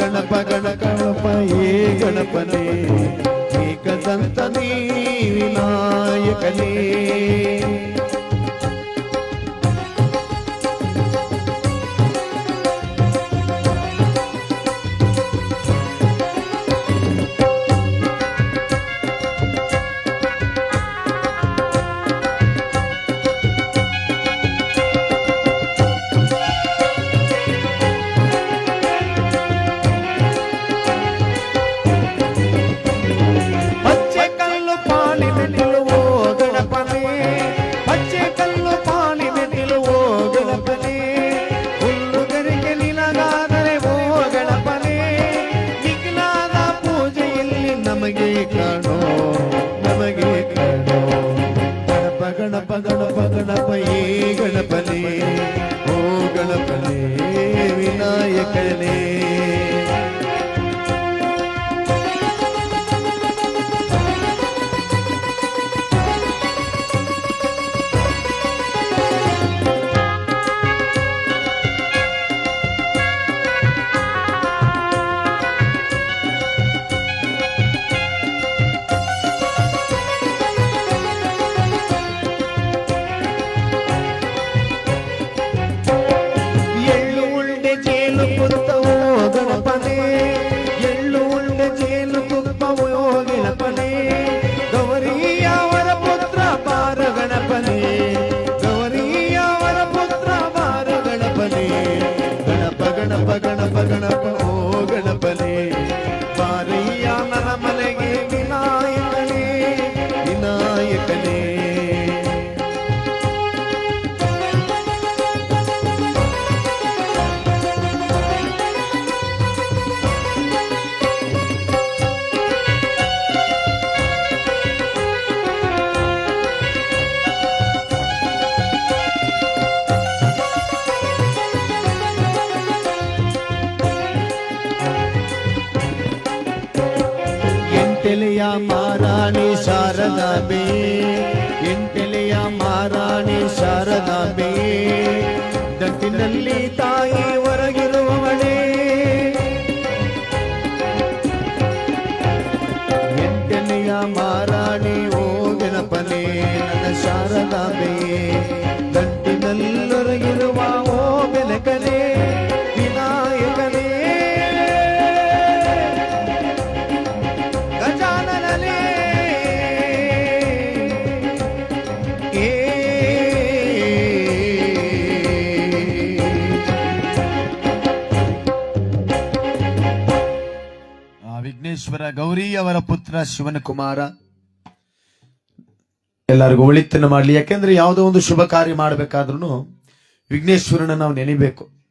గణప గణ గణప ఏ గణపనే ఏకదంతనే వినాయకనే. பெலையா மாராணி சாரதாபே என் பெலையா மாராணி சாரதாபே தட்டிನಲ್ಲಿ ವಿಘ್ನೇಶ್ವರ ಗೌರಿ ಅವರ ಪುತ್ರ ಶಿವನಕುಮಾರ. ಎಲ್ಲರಿಗೂ ಒಳಿತನ್ನು ಮಾಡಲಿ. ಯಾಕೆಂದ್ರೆ ಯಾವುದೋ ಒಂದು ಶುಭ ಕಾರ್ಯ ಮಾಡಬೇಕಾದ್ರೂ ವಿಘ್ನೇಶ್ವರನ ನಾವು ನೆನೀಬೇಕು.